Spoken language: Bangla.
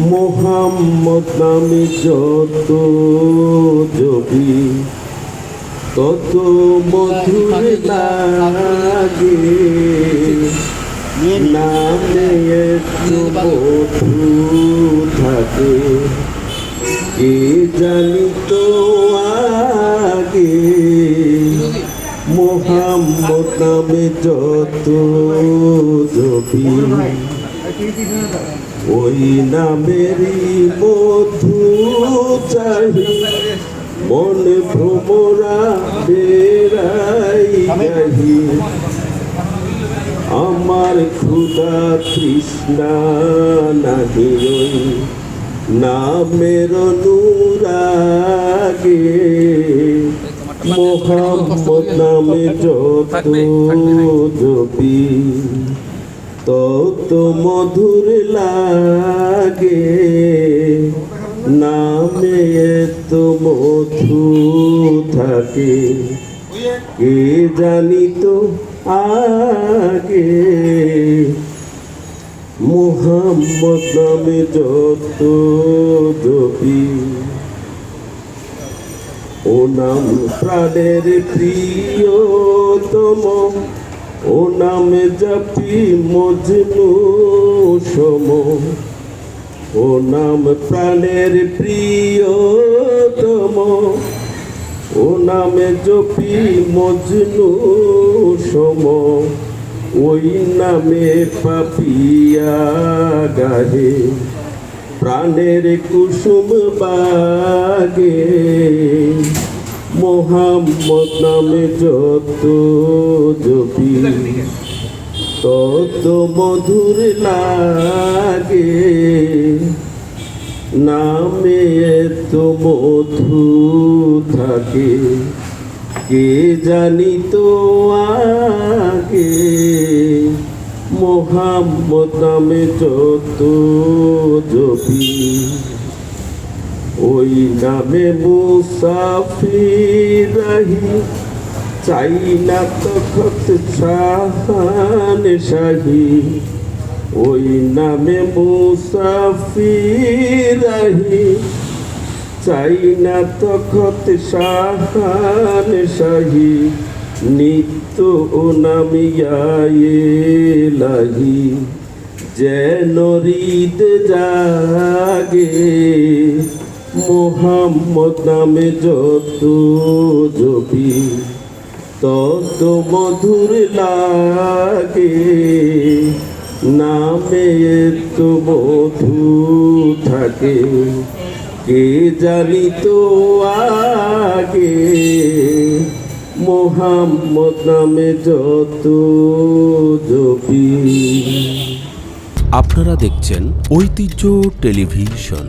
মোহাম্মদ নামে যত জবি তত মধুর লাগে। নামে একটু মধু থাকে। কে জানি তো আগে মোহাম্মদ নামে যত জবি ওই নামেরই মধু চাহি মনে ভ্রমরা বেড়াই গাহি। আমার ক্ষুদা তৃষ্ণা নাহি ওই নামের অনুরাগে। মোহাম্মদ নামে যত জপি তত মধুর লাগে। নামে তো মধু থাকে। কে জানি তো আগে। মোহাম্মদ নামে যত জপি। ও নাম প্রাণের প্রিয়তম। ও নামে জপি মজনু সম। ও নাম প্রাণের প্রিয়তম। ও নামে জপি মজনু সম। ওই নামে পাপিয়া গাহে প্রাণের কুসুম বাগে। মোহাম্মদ নামে যত জপি তত মধুর লাগে, নামে তো মধু থাকে, কে জানি তো আগে। মোহাম্মদ নামে যত জপি ওই নামে মুসাফির রাহি চাই না তখত শাহান শাহী। ওই নামে মুসাফির রাহি চাই না তখত শাহান শাহী। নিত্য ও নামিয়ায়ে লাহি যেন হৃদ জাগে। মোহাম্মদ নামে যত জপি তত মধুর লাগে। নামে তো মধু থাকে, কে জানি তো আগে? মোহাম্মদ নামে যত জপি। আপনারা দেখছেন ঐতিহ্য টেলিভিশন।